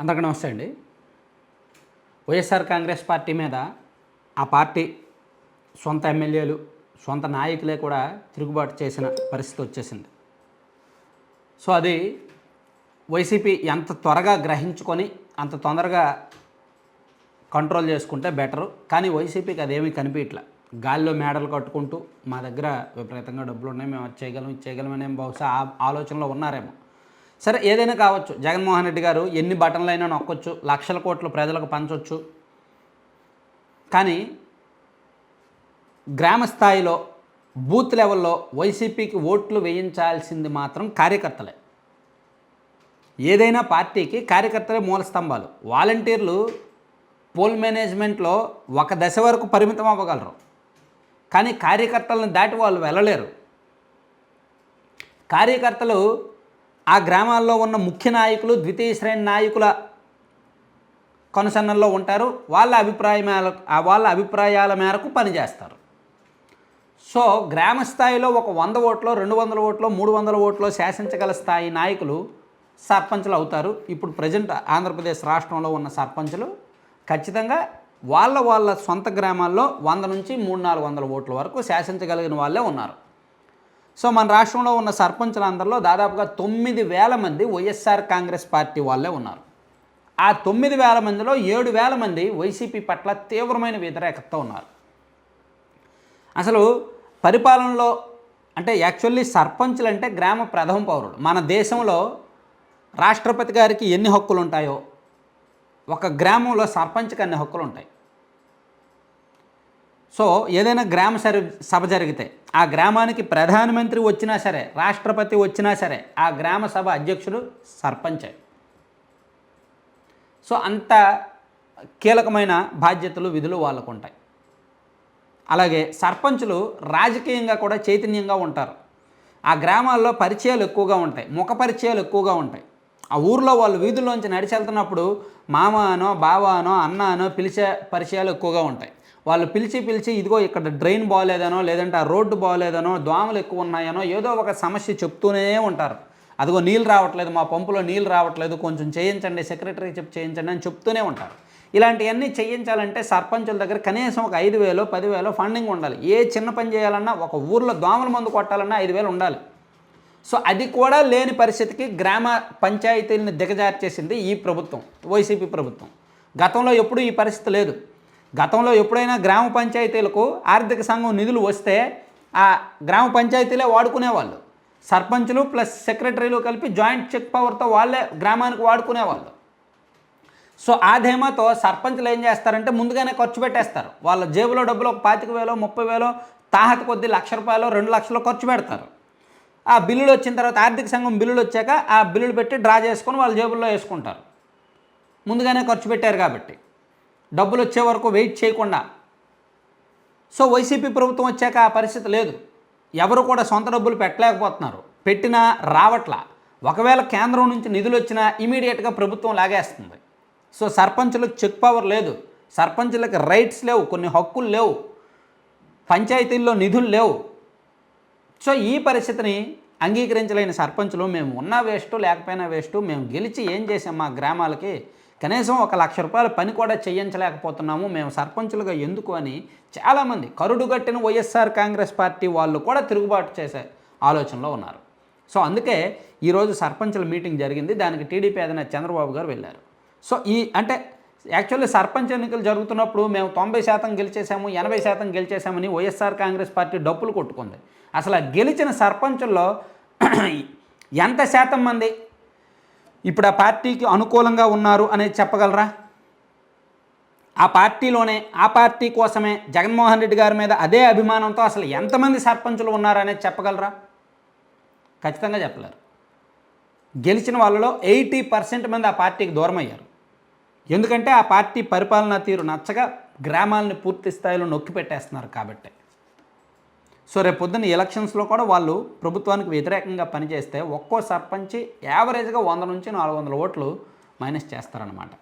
అందరికీ నమస్తే అండి. వైఎస్ఆర్ కాంగ్రెస్ పార్టీ మీద ఆ పార్టీ సొంత ఎమ్మెల్యేలు సొంత నాయకులే కూడా తిరుగుబాటు చేసిన పరిస్థితి వచ్చేసింది. సో అది వైసీపీ ఎంత త్వరగా గ్రహించుకొని అంత తొందరగా కంట్రోల్ చేసుకుంటే బెటరు. కానీ వైసీపీకి అదేమీ కనిపించట్లే. గాలిలో మేడలు కట్టుకుంటూ మా దగ్గర విపరీతంగా డబ్బులు ఉన్నాయి మేము అది చేయగలం చేయగలం అనే బహుశా ఆ ఆలోచనలో ఉన్నారేమో. సరే ఏదైనా కావచ్చు. జగన్మోహన్ రెడ్డి గారు ఎన్ని బటన్లైనా నొక్కొచ్చు లక్షల కోట్లు ప్రజలకు పంచవచ్చు కానీ గ్రామ స్థాయిలో బూత్ లెవెల్లో వైసీపీకి ఓట్లు వేయించాల్సింది మాత్రం కార్యకర్తలే. ఏదైనా పార్టీకి కార్యకర్తలే మూల స్తంభాలు. వాలంటీర్లు పోల్ మేనేజ్మెంట్లో ఒక దశ వరకు పరిమితం అవ్వగలరు. కానీ కార్యకర్తలను దాటి వాళ్ళు వెళ్ళలేరు. కార్యకర్తలు ఆ గ్రామాల్లో ఉన్న ముఖ్య నాయకులు ద్వితీయ శ్రేణి నాయకుల కొనసన్నల్లో ఉంటారు. వాళ్ళ అభిప్రాయాల వాళ్ళ అభిప్రాయాల మేరకు పనిచేస్తారు. సో గ్రామ స్థాయిలో ఒక వంద ఓట్లో రెండు వందల ఓట్లో మూడు వందల ఓట్లో శాసించగల స్థాయి నాయకులు సర్పంచులు అవుతారు. ఇప్పుడు ప్రజెంట్ ఆంధ్రప్రదేశ్ రాష్ట్రంలో ఉన్న సర్పంచులు ఖచ్చితంగా వాళ్ళ వాళ్ళ సొంత గ్రామాల్లో వంద నుంచి మూడు నాలుగు వందల ఓట్ల వరకు శాసించగలిగిన వాళ్ళే ఉన్నారు. సో మన రాష్ట్రంలో ఉన్న సర్పంచులందరిలో దాదాపుగా తొమ్మిది వేల మంది వైఎస్ఆర్ కాంగ్రెస్ పార్టీ వాళ్ళే ఉన్నారు. ఆ తొమ్మిది వేల మందిలో ఏడు వేల మంది వైసీపీ పట్ల తీవ్రమైన వ్యతిరేకత ఉన్నారు. అసలు పరిపాలనలో అంటే యాక్చువల్లీ సర్పంచులు అంటే గ్రామ ప్రథమ పౌరుడు. మన దేశంలో రాష్ట్రపతి గారికి ఎన్ని హక్కులు ఉంటాయో ఒక గ్రామంలో సర్పంచ్కి అన్ని హక్కులు ఉంటాయి సో ఏదైనా గ్రామ సరి సభ జరిగితే ఆ గ్రామానికి ప్రధానమంత్రి వచ్చినా సరే రాష్ట్రపతి వచ్చినా సరే ఆ గ్రామ సభ అధ్యక్షుడు సర్పంచే. సో అంత కీలకమైన బాధ్యతలు విధులు వాళ్ళకు ఉంటాయి అలాగే సర్పంచులు రాజకీయంగా కూడా చైతన్యంగా ఉంటారు. ఆ గ్రామాల్లో పరిచయాలు ఎక్కువగా ఉంటాయి ముఖ పరిచయాలు ఎక్కువగా ఉంటాయి. ఆ ఊర్లో వాళ్ళు వీధుల్లోంచి నడిచి వెళ్తున్నప్పుడు మామ అనో బావ అనో అన్న అనో పిలిచే పరిచయాలు ఎక్కువగా ఉంటాయి. వాళ్ళు పిలిచి పిలిచి ఇదిగో ఇక్కడ డ్రైన్ బాగోలేదనో లేదంటే ఆ రోడ్డు బాగోలేదనో దోమలు ఎక్కువ ఉన్నాయనో ఏదో ఒక సమస్య చెప్తూనే ఉంటారు. అదిగో నీళ్ళు రావట్లేదు మా పంపులో నీళ్ళు రావట్లేదు కొంచెం చేయించండి సెక్రటరీ చెప్పి చేయించండి అని చెప్తూనే ఉంటారు. ఇలాంటివన్నీ చేయించాలంటే సర్పంచుల దగ్గర కనీసం ఒక ఐదు వేలు పదివేలు ఫండింగ్ ఉండాలి. ఏ చిన్న పని చేయాలన్నా ఒక ఊర్లో దోమల మందు కొట్టాలన్నా ఐదు వేలు ఉండాలి. సో అది కూడా లేని పరిస్థితికి గ్రామ పంచాయతీలను దిగజార్చేసింది ఈ ప్రభుత్వం వైసీపీ ప్రభుత్వం. గతంలో ఎప్పుడూ ఈ పరిస్థితి లేదు. గతంలో ఎప్పుడైనా గ్రామ పంచాయతీలకు ఆర్థిక సంఘం నిధులు వస్తే ఆ గ్రామ పంచాయతీలే వాడుకునేవాళ్ళు. సర్పంచులు ప్లస్ సెక్రటరీలు కలిపి జాయింట్ చెక్ పవర్తో వాళ్ళే గ్రామానికి వాడుకునేవాళ్ళు. సో ఆ ధీమాతో సర్పంచులు ఏం చేస్తారంటే ముందుగానే ఖర్చు పెట్టేస్తారు. వాళ్ళ జేబులో డబ్బులు ఒక పాతిక వేలో ముప్పై వేలో తాహత కొద్ది లక్ష రూపాయలు రెండు లక్షలు ఖర్చు పెడతారు. ఆ బిల్లులు వచ్చిన తర్వాత ఆర్థిక సంఘం బిల్లులు వచ్చాక ఆ బిల్లులు పెట్టి డ్రా చేసుకొని వాళ్ళ జేబుల్లో వేసుకుంటారు. ముందుగానే ఖర్చు పెట్టారు కాబట్టి. డబ్బులు వచ్చే వరకు వెయిట్ చేయకుండా. సో వైసీపీ ప్రభుత్వం వచ్చాక ఆ పరిస్థితి లేదు. ఎవరు కూడా సొంత డబ్బులు పెట్టలేకపోతున్నారు. పెట్టినా రావట్లా. ఒకవేళ కేంద్రం నుంచి నిధులు వచ్చినా ఇమీడియట్గా ప్రభుత్వం లాగేస్తుంది. సో సర్పంచులకు చెక్ పవర్ లేదు. సర్పంచులకు రైట్స్ లేవు. కొన్ని హక్కులు లేవు. పంచాయతీల్లో నిధులు లేవు. సో ఈ పరిస్థితిని అంగీకరించలేని సర్పంచులు మేము ఉన్నా వేస్ట్ లేకపోయినా వేస్ట్ మేము గెలిచి ఏం చేసాం మా గ్రామాలకి కనీసం ఒక లక్ష రూపాయల పని కూడా చేయించలేకపోతున్నాము మేము సర్పంచులుగా ఎందుకు అని చాలామంది కరుడుగట్టిన వైఎస్ఆర్ కాంగ్రెస్ పార్టీ వాళ్ళు కూడా తిరుగుబాటు చేసే ఆలోచనలో ఉన్నారు. సో అందుకే ఈరోజు సర్పంచుల మీటింగ్ జరిగింది. దానికి టీడీపీ అధినేత చంద్రబాబు గారు వెళ్ళారు. సో ఈ అంటే యాక్చువల్లీ సర్పంచ్ ఎన్నికలు జరుగుతున్నప్పుడు మేము తొంభై శాతం గెలిచేసాము ఎనభై శాతం గెలిచేసామని వైఎస్ఆర్ కాంగ్రెస్ పార్టీ డప్పులు కొట్టుకుంది. అసలు గెలిచిన సర్పంచుల్లో ఎంత శాతం మంది ఇప్పుడు ఆ పార్టీకి అనుకూలంగా ఉన్నారు అనేది చెప్పగలరా? ఆ పార్టీలోనే ఆ పార్టీ కోసమే జగన్మోహన్ రెడ్డి గారి మీద అదే అభిమానంతో అసలు ఎంతమంది సర్పంచులు ఉన్నారు అనేది చెప్పగలరా? ఖచ్చితంగా చెప్పలేరు. గెలిచిన వాళ్ళలో ఎయిటీ పర్సెంట్ మంది ఆ పార్టీకి దూరం అయ్యారు ఎందుకంటే ఆ పార్టీ పరిపాలనా తీరు నచ్చగా గ్రామాలని పూర్తి స్థాయిలో నొక్కి పెట్టేస్తున్నారు కాబట్టి. సో రేపు పొద్దున్న ఎలక్షన్స్లో కూడా వాళ్ళు ప్రభుత్వానికి వ్యతిరేకంగా పనిచేస్తే ఒక్కో సర్పంచి యావరేజ్గా వంద నుంచి నాలుగు వందల ఓట్లు మైనస్ చేస్తారనమాట